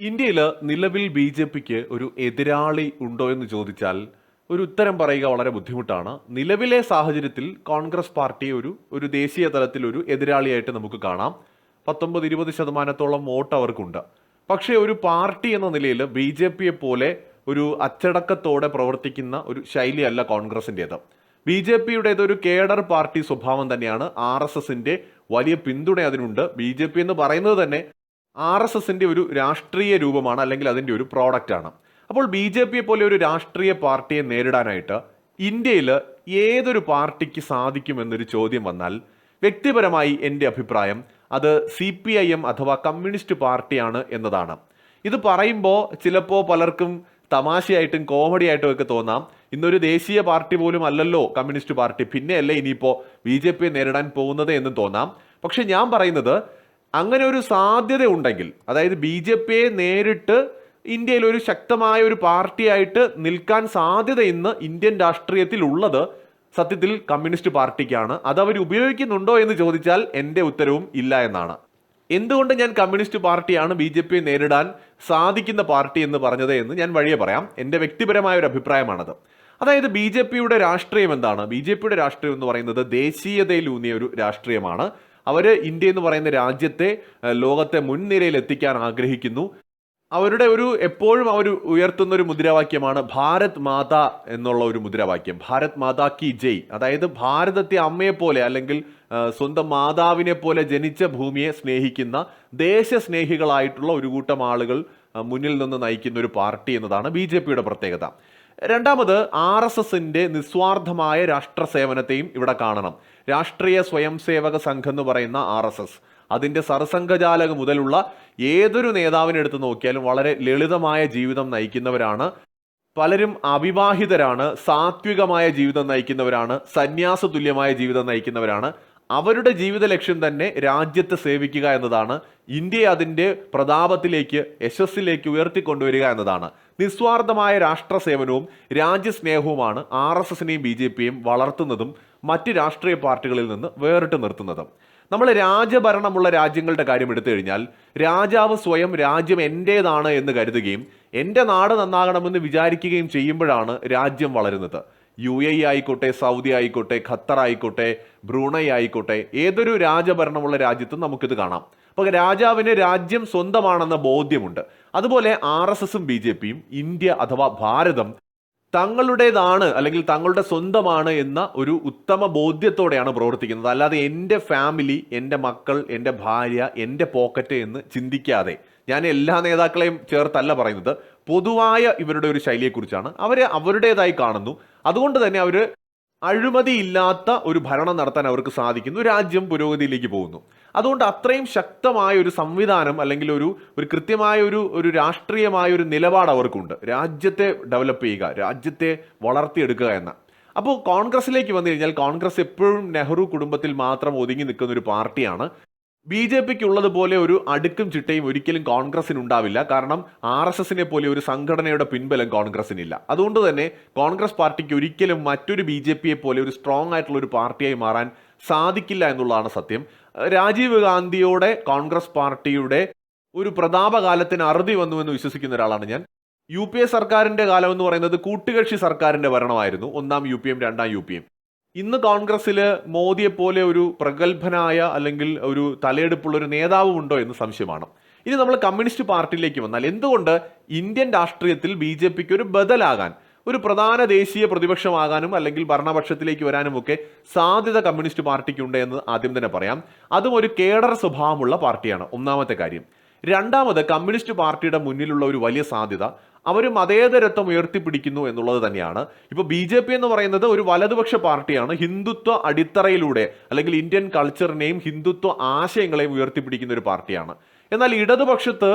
ഇന്ത്യയിൽ നിലവിൽ B J പിക്ക് ഒരു എതിരാളി ഉണ്ടോ എന്ന് ചോദിച്ചാൽ ഒരു ഉത്തരം പറയുക വളരെ ബുദ്ധിമുട്ടാണ്. നിലവിലെ സാഹചര്യത്തിൽ കോൺഗ്രസ് പാർട്ടി ഒരു ഒരു ദേശീയ തലത്തിൽ ഒരു എതിരാളിയായിട്ട് നമുക്ക് കാണാം. പത്തൊമ്പത് ഇരുപത് ശതമാനത്തോളം വോട്ട് അവർക്കുണ്ട്. പക്ഷേ ഒരു പാർട്ടി എന്ന നിലയിൽ ബി ജെ പിയെ പോലെ ഒരു അച്ചടക്കത്തോടെ പ്രവർത്തിക്കുന്ന ഒരു ശൈലിയല്ല കോൺഗ്രസിന്റേത് ബി ജെ പിയുടേത് ഒരു കേഡർ പാർട്ടി സ്വഭാവം തന്നെയാണ് ആർ എസ് എസിന്റെ വലിയ പിന്തുണ അതിനുണ്ട്. ബി ജെ പി എന്ന് പറയുന്നത് തന്നെ ആർ എസ് എസിന്റെ ഒരു രാഷ്ട്രീയ രൂപമാണ് അല്ലെങ്കിൽ അതിന്റെ ഒരു പ്രോഡക്റ്റാണ് അപ്പോൾ ബി ജെ പിയെ പോലെ ഒരു രാഷ്ട്രീയ പാർട്ടിയെ നേരിടാനായിട്ട് ഇന്ത്യയിൽ ഏതൊരു പാർട്ടിക്ക് സാധിക്കുമെന്നൊരു ചോദ്യം വന്നാൽ വ്യക്തിപരമായി എന്റെ അഭിപ്രായം അത് സി പി ഐ എം അഥവാ കമ്മ്യൂണിസ്റ്റ് പാർട്ടിയാണ് എന്നതാണ്. ഇത് പറയുമ്പോൾ ചിലപ്പോൾ പലർക്കും തമാശയായിട്ടും കോമഡി ആയിട്ടും ഒക്കെ തോന്നാം. ഇന്നൊരു ദേശീയ പാർട്ടി പോലും അല്ലല്ലോ കമ്മ്യൂണിസ്റ്റ് പാർട്ടി. പിന്നെയല്ലേ ഇനിയിപ്പോൾ ബി ജെ പിയെ നേരിടാൻ പോകുന്നത് എന്ന് തോന്നാം. പക്ഷെ ഞാൻ പറയുന്നത് അങ്ങനെ ഒരു സാധ്യത ഉണ്ടെങ്കിൽ അതായത് ബി ജെ പിയെ നേരിട്ട് ഇന്ത്യയിൽ ഒരു ശക്തമായ ഒരു പാർട്ടിയായിട്ട് നിൽക്കാൻ സാധ്യത ഇന്ന് ഇന്ത്യൻ രാഷ്ട്രീയത്തിൽ ഉള്ളത് സത്യത്തിൽ കമ്മ്യൂണിസ്റ്റ് പാർട്ടിക്കാണ്. അത് അവർ ഉപയോഗിക്കുന്നുണ്ടോ എന്ന് ചോദിച്ചാൽ എന്റെ ഉത്തരവും ഇല്ല എന്നാണ്. എന്തുകൊണ്ട് ഞാൻ കമ്മ്യൂണിസ്റ്റ് പാർട്ടിയാണ് ബി ജെ പിയെ നേരിടാൻ സാധിക്കുന്ന പാർട്ടി എന്ന് പറഞ്ഞത് എന്ന് ഞാൻ വഴിയെ പറയാം. എന്റെ വ്യക്തിപരമായ ഒരു അഭിപ്രായമാണത്. അതായത് ബി ജെ പിയുടെ രാഷ്ട്രീയം എന്താണ്? ബി ജെ പിയുടെ രാഷ്ട്രീയം എന്ന് പറയുന്നത് ദേശീയതയിലൂന്നിയ ഒരു രാഷ്ട്രീയമാണ്. അവർ ഇന്ത്യ എന്ന് പറയുന്ന രാജ്യത്തെ ലോകത്തെ മുൻനിരയിൽ എത്തിക്കാൻ ആഗ്രഹിക്കുന്നു. അവരുടെ ഒരു എപ്പോഴും അവർ ഉയർത്തുന്ന ഒരു മുദ്രാവാക്യമാണ് ഭാരത് മാതാ എന്നുള്ള ഒരു മുദ്രാവാക്യം. ഭാരത് മാതാ കി ജയ്. അതായത് ഭാരതത്തെ അമ്മയെപ്പോലെ അല്ലെങ്കിൽ സ്വന്തം മാതാവിനെ പോലെ ജനിച്ച ഭൂമിയെ സ്നേഹിക്കുന്ന ദേശസ്നേഹികളായിട്ടുള്ള ഒരു കൂട്ടം ആളുകൾ മുന്നിൽ നിന്ന് നയിക്കുന്ന ഒരു പാർട്ടി എന്നതാണ് ബി പ്രത്യേകത. രണ്ടാമത് ആർ എസ് എസിന്റെ നിസ്വാർത്ഥമായ രാഷ്ട്ര സേവനത്തെയും ഇവിടെ കാണണം. രാഷ്ട്രീയ സ്വയം സേവക സംഘം എന്ന് പറയുന്ന ആർ എസ് എസ്. അതിന്റെ സർസംഘചാലക മുതലുള്ള ഏതൊരു നേതാവിനെ എടുത്ത് നോക്കിയാലും വളരെ ലളിതമായ ജീവിതം നയിക്കുന്നവരാണ്. പലരും അവിവാഹിതരാണ് സാത്വികമായ ജീവിതം നയിക്കുന്നവരാണ് സന്യാസ തുല്യമായ ജീവിതം നയിക്കുന്നവരാണ്. അവരുടെ ജീവിത ലക്ഷ്യം തന്നെ രാജ്യത്തെ സേവിക്കുക എന്നതാണ്. ഇന്ത്യയെ അതിന്റെ പ്രതാപത്തിലേക്ക് യശസ്സിലേക്ക് ഉയർത്തിക്കൊണ്ടുവരിക എന്നതാണ്. നിസ്വാർത്ഥമായ രാഷ്ട്ര സേവനവും രാജ്യസ്നേഹവുമാണ് ആർ എസ് എസിനെയും ബി ജെ പിയും വളർത്തുന്നതും മറ്റ് രാഷ്ട്രീയ പാർട്ടികളിൽ നിന്ന് വേറിട്ട് നിർത്തുന്നതും. നമ്മൾ രാജഭരണമുള്ള രാജ്യങ്ങളുടെ കാര്യം എടുത്തു കഴിഞ്ഞാൽ രാജാവ് സ്വയം രാജ്യം എന്റേതാണ് എന്ന് കരുതുകയും എന്റെ നാട് നന്നാകണമെന്ന് വിചാരിക്കുകയും ചെയ്യുമ്പോഴാണ് രാജ്യം വളരുന്നത്. യു എ ഇ ആയിക്കോട്ടെ സൗദി ആയിക്കോട്ടെ ഖത്തർ ആയിക്കോട്ടെ ബ്രൂണൈ ആയിക്കോട്ടെ ഏതൊരു രാജഭരണമുള്ള രാജ്യത്തും നമുക്കിത് കാണാം. അപ്പോൾ രാജാവിന് രാജ്യം സ്വന്തമാണെന്ന ബോധ്യമുണ്ട്. അതുപോലെ ആർ എസ് എസും ബി ജെ പിയും ഇന്ത്യ അഥവാ ഭാരതം തങ്ങളുടേതാണ് അല്ലെങ്കിൽ തങ്ങളുടെ സ്വന്തമാണ് എന്ന ഒരു ഉത്തമ ബോധ്യത്തോടെയാണ് പ്രവർത്തിക്കുന്നത്. അല്ലാതെ എന്റെ ഫാമിലി എന്റെ മക്കൾ എന്റെ ഭാര്യ എന്റെ പോക്കറ്റ് എന്ന് ചിന്തിക്കാതെ ഞാൻ എല്ലാ നേതാക്കളെയും ചേർത്തല്ല പറയുന്നത്. പൊതുവായ ഇവരുടെ ഒരു ശൈലിയെക്കുറിച്ചാണ്. അവരെ അവരുടേതായി കാണുന്നു. അതുകൊണ്ട് തന്നെ അവർ അഴിമതിയില്ലാത്ത ഒരു ഭരണം നടത്താൻ അവർക്ക് സാധിക്കുന്നു. രാജ്യം പുരോഗതിയിലേക്ക് പോകുന്നു. അതുകൊണ്ട് അത്രയും ശക്തമായ ഒരു സംവിധാനം അല്ലെങ്കിൽ ഒരു ഒരു കൃത്യമായ ഒരു ഒരു രാഷ്ട്രീയമായ ഒരു നിലപാട് അവർക്കുണ്ട്. രാജ്യത്തെ ഡെവലപ്പ് ചെയ്യുക രാജ്യത്തെ വളർത്തിയെടുക്കുക എന്ന. അപ്പോൾ കോൺഗ്രസിലേക്ക് വന്നു കഴിഞ്ഞാൽ കോൺഗ്രസ് എപ്പോഴും നെഹ്റു കുടുംബത്തിൽ മാത്രം ഒതുങ്ങി നിൽക്കുന്ന ഒരു പാർട്ടിയാണ്. ബി ജെ പിക്ക് ഉള്ളതുപോലെ ഒരു അടുക്കും ചിട്ടയും ഒരിക്കലും കോൺഗ്രസിന് ഉണ്ടാവില്ല കാരണം ആർ എസ് എസിനെ പോലെ ഒരു സംഘടനയുടെ പിൻബലം കോൺഗ്രസിനില്ല അതുകൊണ്ട് തന്നെ കോൺഗ്രസ് പാർട്ടിക്ക് ഒരിക്കലും മറ്റൊരു ബി ജെ പിയെ പോലെ ഒരു സ്ട്രോങ് ആയിട്ടുള്ള ഒരു പാർട്ടിയായി മാറാൻ സാധിക്കില്ല എന്നുള്ളതാണ് സത്യം. രാജീവ് ഗാന്ധിയോടെ കോൺഗ്രസ് പാർട്ടിയുടെ ഒരു പ്രതാപകാലത്തിന് അറുതി വന്നു എന്ന് വിശ്വസിക്കുന്ന ഒരാളാണ് ഞാൻ. യു പി എ സർക്കാരിന്റെ കാലം എന്ന് പറയുന്നത് കൂട്ടുകക്ഷി സർക്കാരിന്റെ ഭരണമായിരുന്നു. ഒന്നാം യു പി എം രണ്ടാം യു പി എം. ഇന്ന് കോൺഗ്രസ്സിൽ മോദിയെ പോലെ ഒരു പ്രഗത്ഭനായ അല്ലെങ്കിൽ ഒരു തലയെടുപ്പുള്ള ഒരു നേതാവ് ഉണ്ടോ എന്ന് സംശയമാണ്. ഇനി നമ്മൾ കമ്മ്യൂണിസ്റ്റ് പാർട്ടിയിലേക്ക് വന്നാൽ എന്തുകൊണ്ട് ഇന്ത്യൻ രാഷ്ട്രീയത്തിൽ ബി ജെ പിക്ക് ഒരു ബദലാകാൻ ഒരു പ്രധാന ദേശീയ പ്രതിപക്ഷമാകാനും അല്ലെങ്കിൽ ഭരണപക്ഷത്തിലേക്ക് വരാനും ഒക്കെ സാധ്യത കമ്മ്യൂണിസ്റ്റ് പാർട്ടിക്കുണ്ട് എന്ന് ആദ്യം തന്നെ പറയാം. അതും ഒരു കേഡർ സ്വഭാവമുള്ള പാർട്ടിയാണ്. ഒന്നാമത്തെ കാര്യം. രണ്ടാമത് കമ്മ്യൂണിസ്റ്റ് പാർട്ടിയുടെ മുന്നിലുള്ള ഒരു വലിയ സാധ്യത അവർ മതേതരത്വം ഉയർത്തിപ്പിടിക്കുന്നു എന്നുള്ളത് തന്നെയാണ്. ഇപ്പോൾ ബി ജെ പി എന്ന് പറയുന്നത് ഒരു വലതുപക്ഷ പാർട്ടിയാണ്. ഹിന്ദുത്വ അടിത്തറയിലൂടെ അല്ലെങ്കിൽ ഇന്ത്യൻ കൾച്ചറിനെയും ഹിന്ദുത്വ ആശയങ്ങളെയും ഉയർത്തിപ്പിടിക്കുന്ന ഒരു പാർട്ടിയാണ്. എന്നാൽ ഇടതുപക്ഷത്ത്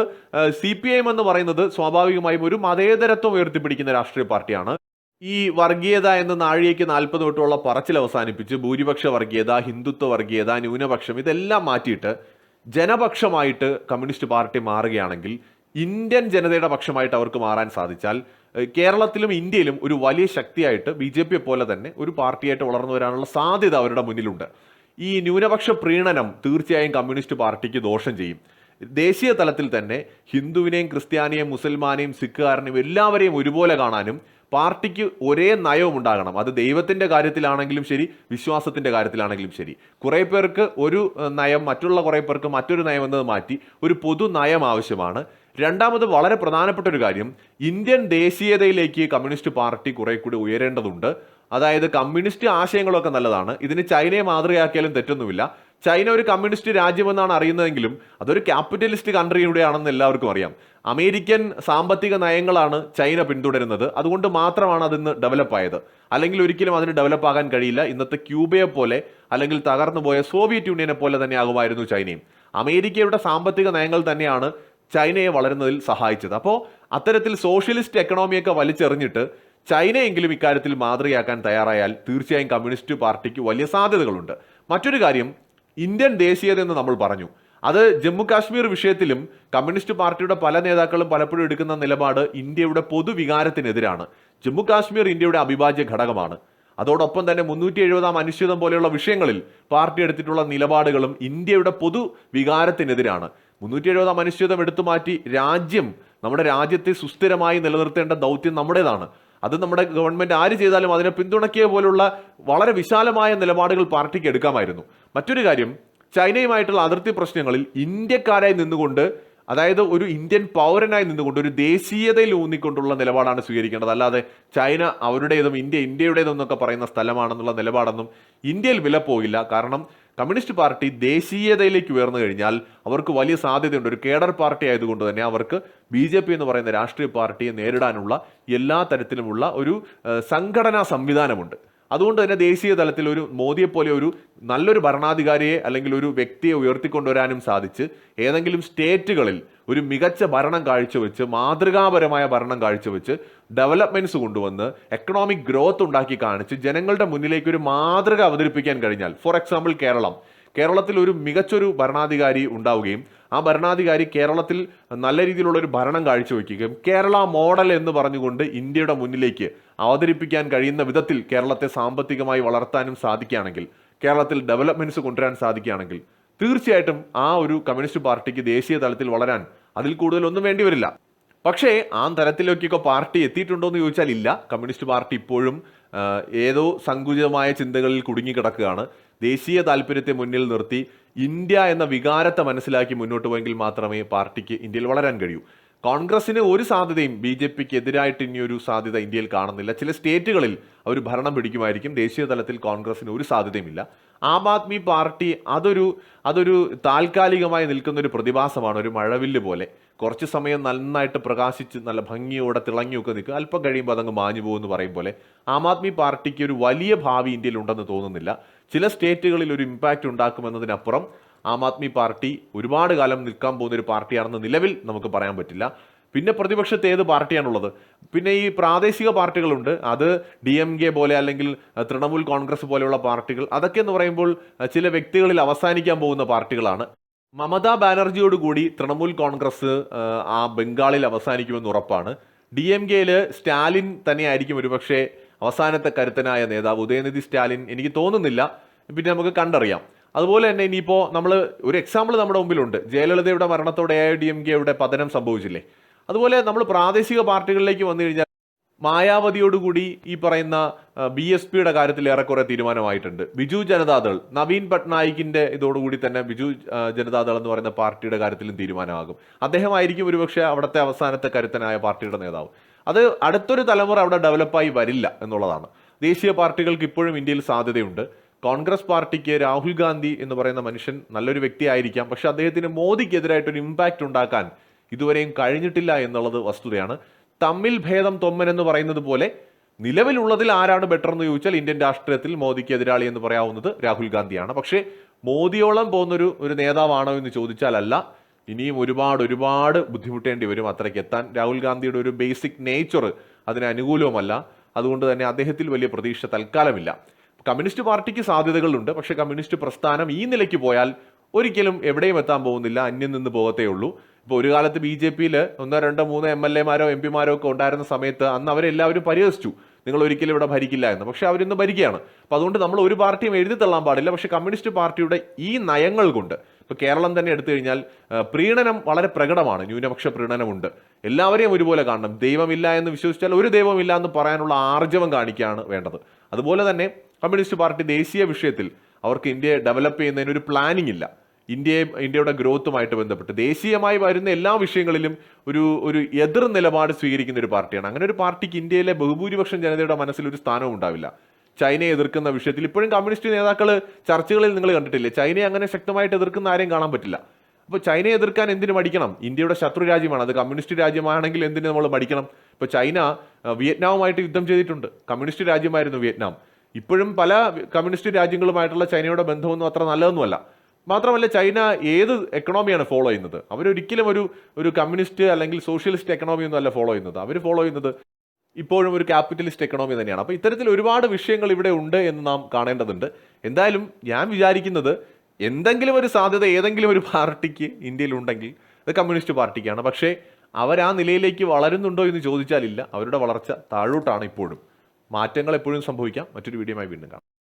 സി പി ഐ എം എന്ന് പറയുന്നത് സ്വാഭാവികമായും ഒരു മതേതരത്വം ഉയർത്തിപ്പിടിക്കുന്ന രാഷ്ട്രീയ പാർട്ടിയാണ്. ഈ വർഗീയത എന്ന നാഴികയ്ക്ക് നാൽപ്പത് തൊട്ടുള്ള പറച്ചിൽ അവസാനിപ്പിച്ച് ഭൂരിപക്ഷ വർഗീയത ഹിന്ദുത്വ വർഗീയത ന്യൂനപക്ഷം ഇതെല്ലാം മാറ്റിയിട്ട് ജനപക്ഷമായിട്ട് കമ്മ്യൂണിസ്റ്റ് പാർട്ടി മാറുകയാണെങ്കിൽ ഇന്ത്യൻ ജനതയുടെ പക്ഷമായിട്ട് അവർക്ക് മാറാൻ സാധിച്ചാൽ കേരളത്തിലും ഇന്ത്യയിലും ഒരു വലിയ ശക്തിയായിട്ട് ബി ജെ പിയെ പോലെ തന്നെ ഒരു പാർട്ടിയായിട്ട് വളർന്നു വരാനുള്ള സാധ്യത അവരുടെ മുന്നിലുണ്ട്. ഈ ന്യൂനപക്ഷ പ്രീണനം തീർച്ചയായും കമ്മ്യൂണിസ്റ്റ് പാർട്ടിക്ക് ദോഷം ചെയ്യും. ദേശീയ തലത്തിൽ തന്നെ ഹിന്ദുവിനെയും ക്രിസ്ത്യാനിയെയും മുസൽമാനെയും സിഖുകാരനെയും എല്ലാവരെയും ഒരുപോലെ കാണാനും പാർട്ടിക്ക് ഒരേ നയവും ഉണ്ടാകണം. അത് ദൈവത്തിന്റെ കാര്യത്തിലാണെങ്കിലും ശരി വിശ്വാസത്തിന്റെ കാര്യത്തിലാണെങ്കിലും ശരി. കുറേ പേർക്ക് ഒരു നയം മറ്റുള്ള കുറേ പേർക്ക് മറ്റൊരു നയം എന്നത് മാറ്റി ഒരു പൊതു നയം ആവശ്യമാണ്. രണ്ടാമത് വളരെ പ്രധാനപ്പെട്ട ഒരു കാര്യം ഇന്ത്യൻ ദേശീയതയിലേക്ക് കമ്മ്യൂണിസ്റ്റ് പാർട്ടി കുറെ കൂടി ഉയരേണ്ടതുണ്ട്. അതായത് കമ്മ്യൂണിസ്റ്റ് ആശയങ്ങളൊക്കെ നല്ലതാണ്. ഇതിന് ചൈനയെ മാതൃകയാക്കിയാലും തെറ്റൊന്നുമില്ല. ചൈന ഒരു കമ്മ്യൂണിസ്റ്റ് രാജ്യമെന്നാണ് അറിയുന്നതെങ്കിലും അതൊരു ക്യാപിറ്റലിസ്റ്റ് കൺട്രിയുടെയാണെന്ന് എല്ലാവർക്കും അറിയാം. അമേരിക്കൻ സാമ്പത്തിക നയങ്ങളാണ് ചൈന പിന്തുടരുന്നത്. അതുകൊണ്ട് മാത്രമാണ് അതിന്ന് ഡെവലപ്പായത് അല്ലെങ്കിൽ ഒരിക്കലും അതിന് ഡെവലപ്പ് ആകാൻ കഴിയില്ല. ഇന്നത്തെ ക്യൂബയെ പോലെ അല്ലെങ്കിൽ തകർന്നു പോയ സോവിയറ്റ് യൂണിയനെ പോലെ തന്നെ ആകുമായിരുന്നു ചൈനയും. അമേരിക്കയുടെ സാമ്പത്തിക നയങ്ങൾ തന്നെയാണ് ചൈനയെ വളരുന്നതിൽ സഹായിച്ചത്. അപ്പോൾ അത്തരത്തിൽ സോഷ്യലിസ്റ്റ് എക്കണോമിയൊക്കെ വലിച്ചെറിഞ്ഞിട്ട് ചൈനയെങ്കിലും ഇക്കാര്യത്തിൽ മാതൃകയാക്കാൻ തയ്യാറായാൽ തീർച്ചയായും കമ്മ്യൂണിസ്റ്റ് പാർട്ടിക്ക് വലിയ സാധ്യതകളുണ്ട്. മറ്റൊരു കാര്യം ഇന്ത്യൻ ദേശീയത എന്ന് നമ്മൾ പറഞ്ഞു. അത് ജമ്മു കാശ്മീർ വിഷയത്തിലും കമ്മ്യൂണിസ്റ്റ് പാർട്ടിയുടെ പല നേതാക്കളും പലപ്പോഴും എടുക്കുന്ന നിലപാട് ഇന്ത്യയുടെ പൊതുവികാരത്തിനെതിരാണ്. ജമ്മു കാശ്മീർ ഇന്ത്യയുടെ അവിഭാജ്യ ഘടകമാണ്. അതോടൊപ്പം തന്നെ മുന്നൂറ്റി എഴുപതാം അനുശ്ചിതം പോലെയുള്ള വിഷയങ്ങളിൽ പാർട്ടി എടുത്തിട്ടുള്ള നിലപാടുകളും ഇന്ത്യയുടെ പൊതു വികാരത്തിനെതിരാണ് മുന്നൂറ്റി എഴുപതാം അനുശ്ചിതം എടുത്തു മാറ്റി രാജ്യം നമ്മുടെ രാജ്യത്തെ സുസ്ഥിരമായി നിലനിർത്തേണ്ട ദൗത്യം നമ്മുടേതാണ്. അത് നമ്മുടെ ഗവൺമെന്റ് ആര് ചെയ്താലും അതിനെ പിന്തുണയ്ക്കുക പോലുള്ള വളരെ വിശാലമായ നിലപാടുകൾ പാർട്ടിക്ക് എടുക്കാമായിരുന്നു. മറ്റൊരു കാര്യം ചൈനയുമായിട്ടുള്ള അതിർത്തി പ്രശ്നങ്ങളിൽ ഇന്ത്യക്കാരായി നിന്നുകൊണ്ട് അതായത് ഒരു ഇന്ത്യൻ പൗരനായി നിന്നുകൊണ്ട് ഒരു ദേശീയതയിൽ ഊന്നിക്കൊണ്ടുള്ള നിലപാടാണ് സ്വീകരിക്കേണ്ടത്. അല്ലാതെ ചൈന അവരുടേതും ഇന്ത്യ ഇന്ത്യയുടേതും എന്നൊക്കെ പറയുന്ന സ്ഥലമാണെന്നുള്ള നിലപാടൊന്നും ഇന്ത്യയിൽ വില പോകില്ല കാരണം കമ്മ്യൂണിസ്റ്റ് പാർട്ടി ദേശീയതയിലേക്ക് ഉയർന്നു കഴിഞ്ഞാൽ അവർക്ക് വലിയ സാധ്യതയുണ്ട്. ഒരു കേഡർ പാർട്ടി ആയതുകൊണ്ട് തന്നെ അവർക്ക് ബി ജെ പി എന്ന് പറയുന്ന രാഷ്ട്രീയ പാർട്ടിയെ നേരിടാനുള്ള എല്ലാ തരത്തിലുമുള്ള ഒരു സംഘടനാ സംവിധാനമുണ്ട്. അതുകൊണ്ട് തന്നെ ദേശീയ തലത്തിൽ ഒരു മോദിയെ പോലെ ഒരു നല്ലൊരു ഭരണാധികാരിയെ അല്ലെങ്കിൽ ഒരു വ്യക്തിയെ ഉയർത്തിക്കൊണ്ടുവരാനും സാധിച്ച് ഏതെങ്കിലും സ്റ്റേറ്റുകളിൽ ഒരു മികച്ച ഭരണം കാഴ്ചവെച്ച് മാതൃകാപരമായ ഭരണം കാഴ്ചവെച്ച് ഡെവലപ്മെന്റ്സ് കൊണ്ടുവന്ന് എക്കണോമിക് ഗ്രോത്ത് ഉണ്ടാക്കി കാണിച്ച് ജനങ്ങളുടെ മുന്നിലേക്ക് ഒരു മാതൃക അവതരിപ്പിക്കാൻ കഴിഞ്ഞാൽ ഫോർ എക്സാമ്പിൾ കേരളം. കേരളത്തിൽ ഒരു മികച്ചൊരു ഭരണാധികാരി ഉണ്ടാവുകയും ആ ഭരണാധികാരി കേരളത്തിൽ നല്ല രീതിയിലുള്ള ഒരു ഭരണം കാഴ്ചവെക്കുകയും കേരള മോഡൽ എന്ന് പറഞ്ഞുകൊണ്ട് ഇന്ത്യയുടെ മുന്നിലേക്ക് അവതരിപ്പിക്കാൻ കഴിയുന്ന വിധത്തിൽ കേരളത്തെ സാമ്പത്തികമായി വളർത്താനും സാധിക്കുകയാണെങ്കിൽ കേരളത്തിൽ ഡെവലപ്മെന്റ്സ് കൊണ്ടുവരാൻ സാധിക്കുകയാണെങ്കിൽ തീർച്ചയായിട്ടും ആ ഒരു കമ്മ്യൂണിസ്റ്റ് പാർട്ടിക്ക് ദേശീയ തലത്തിൽ വളരാൻ അതിൽ കൂടുതലൊന്നും വേണ്ടി വരില്ല. പക്ഷേ ആ തരത്തിലേക്കൊക്കെ പാർട്ടി എത്തിയിട്ടുണ്ടോ എന്ന് ചോദിച്ചാൽ ഇല്ല. കമ്മ്യൂണിസ്റ്റ് പാർട്ടി ഇപ്പോഴും ഏതോ സങ്കുചിതമായ ചിന്തകളിൽ കുടുങ്ങിക്കിടക്കുകയാണ്. ദേശീയ താല്പര്യത്തെ മുന്നിൽ നിർത്തി ഇന്ത്യ എന്ന വികാരത്തെ മനസ്സിലാക്കി മുന്നോട്ട് പോയെങ്കിൽ മാത്രമേ പാർട്ടിക്ക് ഇന്ത്യയിൽ വളരാൻ കഴിയൂ. കോൺഗ്രസിന് ഒരു സാധ്യതയും ബി ജെ പിക്ക് എതിരായിട്ട് ഇനിയൊരു സാധ്യത ഇന്ത്യയിൽ കാണുന്നില്ല. ചില സ്റ്റേറ്റുകളിൽ അവർ ഭരണം പിടിക്കുമായിരിക്കും. ദേശീയ തലത്തിൽ കോൺഗ്രസിന് ഒരു സാധ്യതയുമില്ല. ആം ആദ്മി പാർട്ടി അതൊരു അതൊരു താൽക്കാലികമായി നിൽക്കുന്ന ഒരു പ്രതിഭാസമാണ്. ഒരു മഴവില്ല് പോലെ. കുറച്ച് സമയം നന്നായിട്ട് പ്രകാശിച്ച് നല്ല ഭംഗിയോടെ തിളങ്ങിയൊക്കെ നിൽക്കും അല്പം കഴിയുമ്പോൾ അതങ്ങ് മാഞ്ഞു പോകുമെന്ന് പറയും പോലെ. ആം ആദ്മി പാർട്ടിക്ക് ഒരു വലിയ ഭാവി ഇന്ത്യയിൽ ഉണ്ടെന്ന് തോന്നുന്നില്ല. ചില സ്റ്റേറ്റുകളിൽ ഒരു ഇമ്പാക്റ്റ് ഉണ്ടാക്കുമെന്നതിനപ്പുറം ആം ആദ്മി പാർട്ടി ഒരുപാട് കാലം നിൽക്കാൻ പോകുന്ന ഒരു പാർട്ടിയാണെന്ന് നിലവിൽ നമുക്ക് പറയാൻ പറ്റില്ല. പിന്നെ പ്രതിപക്ഷത്ത് ഏത് പാർട്ടിയാണുള്ളത്? പിന്നെ ഈ പ്രാദേശിക പാർട്ടികളുണ്ട്. അത് ഡി എം കെ പോലെ അല്ലെങ്കിൽ തൃണമൂൽ കോൺഗ്രസ് പോലെയുള്ള പാർട്ടികൾ. അതൊക്കെ എന്ന് പറയുമ്പോൾ ചില വ്യക്തികളിൽ അവസാനിക്കാൻ പോകുന്ന പാർട്ടികളാണ്. മമതാ ബാനർജിയോട് കൂടി തൃണമൂൽ കോൺഗ്രസ് ആ ബംഗാളിൽ അവസാനിക്കുമെന്ന് ഉറപ്പാണ്. ഡി എം കെയിൽ സ്റ്റാലിൻ തന്നെയായിരിക്കും ഒരുപക്ഷെ അവസാനത്തെ കരുത്തനായ നേതാവ്. ഉദയനിധി സ്റ്റാലിൻ എനിക്ക് തോന്നുന്നില്ല. പിന്നെ നമുക്ക് കണ്ടറിയാം. അതുപോലെ തന്നെ ഇനിയിപ്പോൾ നമ്മൾ ഒരു എക്സാമ്പിൾ നമ്മുടെ മുമ്പിലുണ്ട്. ജയലളിതയുടെ മരണത്തോടെ എ ഐ ഡി എം കെയുടെ പതനം സംഭവിച്ചില്ലേ? അതുപോലെ നമ്മൾ പ്രാദേശിക പാർട്ടികളിലേക്ക് വന്നു കഴിഞ്ഞാൽ മായാവതിയോടുകൂടി ഈ പറയുന്ന ബി എസ് പിയുടെ കാര്യത്തിൽ ഏറെക്കുറെ തീരുമാനമായിട്ടുണ്ട്. ബിജു ജനതാദൾ നവീൻ പട്നായിക്കിന്റെ ഇതോടുകൂടി തന്നെ ബിജു ജനതാദൾ എന്ന് പറയുന്ന പാർട്ടിയുടെ കാര്യത്തിലും തീരുമാനമാകും. അദ്ദേഹമായിരിക്കും ഒരുപക്ഷെ അവിടുത്തെ അവസാനത്തെ കരുത്തനായ പാർട്ടിയുടെ നേതാവ്. അത് അടുത്തൊരു തലമുറ അവിടെ ഡെവലപ്പായി വരില്ല എന്നുള്ളതാണ്. ദേശീയ പാർട്ടികൾക്ക് ഇപ്പോഴും ഇന്ത്യയിൽ സാധ്യതയുണ്ട്. കോൺഗ്രസ് പാർട്ടിക്ക് രാഹുൽ ഗാന്ധി എന്ന് പറയുന്ന മനുഷ്യൻ നല്ലൊരു വ്യക്തിയായിരിക്കാം. പക്ഷെ അദ്ദേഹത്തിന് മോദിക്കെതിരായിട്ടൊരു ഇമ്പാക്റ്റ് ഉണ്ടാക്കാൻ ഇതുവരെയും കഴിഞ്ഞിട്ടില്ല എന്നുള്ളത് വസ്തുതയാണ്. തമ്മിൽ ഭേദം തൊമ്മൻ എന്ന് പറയുന്നത് പോലെ നിലവിലുള്ളതിൽ ആരാണ് ബെറ്റർ എന്ന് ചോദിച്ചാൽ ഇന്ത്യൻ രാഷ്ട്രീയത്തിൽ മോദിക്ക് എതിരാളി എന്ന് പറയാവുന്നത് രാഹുൽ ഗാന്ധിയാണ്. പക്ഷേ മോദിയോളം പോകുന്നൊരു ഒരു നേതാവാണോ എന്ന് ചോദിച്ചാലല്ല. ഇനിയും ഒരുപാട് ഒരുപാട് ബുദ്ധിമുട്ടേണ്ടി വരും അത്രയ്ക്ക്. എത്താൻ രാഹുൽ ഗാന്ധിയുടെ ഒരു ബേസിക് നേച്ചർ അതിന് അനുകൂലവുമല്ല. അതുകൊണ്ട് തന്നെ അദ്ദേഹത്തിൽ വലിയ പ്രതീക്ഷ തൽക്കാലമില്ല. കമ്മ്യൂണിസ്റ്റ് പാർട്ടിക്ക് സാധ്യതകളുണ്ട് പക്ഷേ കമ്മ്യൂണിസ്റ്റ് പ്രസ്ഥാനം ഈ നിലയ്ക്ക് പോയാൽ ഒരിക്കലും എവിടെയും എത്താൻ പോകുന്നില്ല അന്യം നിന്ന് പോകത്തേ ഉള്ളൂ. ഇപ്പോൾ ഒരു കാലത്ത് ബി ജെ പിയിൽ ഒന്നോ രണ്ടോ മൂന്നോ എം എൽ എമാരോ എം പിമാരോ ഒക്കെ ഉണ്ടായിരുന്ന സമയത്ത് അന്ന് അവരെല്ലാവരും പരിഹസിച്ചു. നിങ്ങൾ ഒരിക്കലും ഇവിടെ ഭരിക്കില്ല എന്ന്. പക്ഷേ അവരിന്ന് ഭരിക്കുകയാണ്. അപ്പോൾ അതുകൊണ്ട് നമ്മൾ ഒരു പാർട്ടിയും എഴുതി തള്ളാൻ പാടില്ല. പക്ഷേ കമ്മ്യൂണിസ്റ്റ് പാർട്ടിയുടെ ഈ നയങ്ങൾ കൊണ്ട് ഇപ്പോൾ കേരളം തന്നെ എടുത്തു കഴിഞ്ഞാൽ പ്രീണനം വളരെ പ്രകടമാണ്. ന്യൂനപക്ഷ പ്രീണനമുണ്ട്. എല്ലാവരെയും ഒരുപോലെ കാണണം. ദൈവമില്ല എന്ന് വിശ്വസിച്ചാൽ ഒരു ദൈവമില്ല എന്ന് പറയാനുള്ള ആർജവം കാണിക്കുകയാണ് വേണ്ടത്. അതുപോലെ തന്നെ കമ്മ്യൂണിസ്റ്റ് പാർട്ടി ദേശീയ വിഷയത്തിൽ അവർക്ക് ഇന്ത്യയെ ഡെവലപ്പ് ചെയ്യുന്നതിന് ഒരു പ്ലാനിംഗ് ഇല്ല. ഇന്ത്യയെ ഇന്ത്യയുടെ ഗ്രോത്തുമായിട്ട് ബന്ധപ്പെട്ട് ദേശീയമായി വരുന്ന എല്ലാ വിഷയങ്ങളിലും ഒരു ഒരു എതിർ നിലപാട് സ്വീകരിക്കുന്ന ഒരു പാർട്ടിയാണ്. അങ്ങനെ ഒരു പാർട്ടിക്ക് ഇന്ത്യയിലെ ബഹുഭൂരിപക്ഷം ജനതയുടെ മനസ്സിൽ ഒരു സ്ഥാനവും ഉണ്ടാവില്ല. ചൈനയെ എതിർക്കുന്ന വിഷയത്തിൽ ഇപ്പോഴും കമ്മ്യൂണിസ്റ്റ് നേതാക്കൾ ചർച്ചകളിൽ നിങ്ങൾ കണ്ടിട്ടില്ലേ? ചൈനയെ അങ്ങനെ ശക്തമായിട്ട് എതിർക്കുന്ന ആരെയും കാണാൻ പറ്റില്ല. അപ്പോൾ ചൈനയെ എതിർക്കാൻ എന്തിനു മടിക്കണം? ഇന്ത്യയുടെ ശത്രു രാജ്യമാണ്. അത് കമ്മ്യൂണിസ്റ്റ് രാജ്യമാണെങ്കിൽ എന്തിനു നമ്മൾ മടിക്കണം? ഇപ്പോൾ ചൈന വിയറ്റ്നാമുമായിട്ട് യുദ്ധം ചെയ്തിട്ടുണ്ട്. കമ്മ്യൂണിസ്റ്റ് രാജ്യമായിരുന്നു വിയറ്റ്നാം. ഇപ്പോഴും പല കമ്മ്യൂണിസ്റ്റ് രാജ്യങ്ങളുമായിട്ടുള്ള ചൈനയുടെ ബന്ധമൊന്നും അത്ര നല്ലതൊന്നുമല്ല. മാത്രമല്ല ചൈന ഏത് എക്കണോമിയാണ് ഫോളോ ചെയ്യുന്നത്? അവരൊരിക്കലും ഒരു ഒരു കമ്മ്യൂണിസ്റ്റ് അല്ലെങ്കിൽ സോഷ്യലിസ്റ്റ് എക്കണോമി ഒന്നും അല്ല ഫോളോ ചെയ്യുന്നത്. അവർ ഫോളോ ചെയ്യുന്നത് ഇപ്പോഴും ഒരു ക്യാപിറ്റലിസ്റ്റ് എക്കണോമി തന്നെയാണ്. അപ്പോൾ ഇത്തരത്തിൽ ഒരുപാട് വിഷയങ്ങൾ ഇവിടെ ഉണ്ട് എന്ന് നാം കാണേണ്ടതുണ്ട്. എന്തായാലും ഞാൻ വിചാരിക്കുന്നത് എന്തെങ്കിലും ഒരു സാധ്യത ഏതെങ്കിലും ഒരു പാർട്ടിക്ക് ഇന്ത്യയിൽ ഉണ്ടെങ്കിൽ അത് കമ്മ്യൂണിസ്റ്റ് പാർട്ടിക്കാണ്. പക്ഷേ അവർ ആ നിലയിലേക്ക് വളരുന്നുണ്ടോ എന്ന് ചോദിച്ചാലില്ല. അവരുടെ വളർച്ച താഴോട്ടാണ് ഇപ്പോഴും. മാറ്റങ്ങൾ എപ്പോഴും സംഭവിക്കാം. മറ്റൊരു വീഡിയോയുമായി വീണ്ടും കാണാം.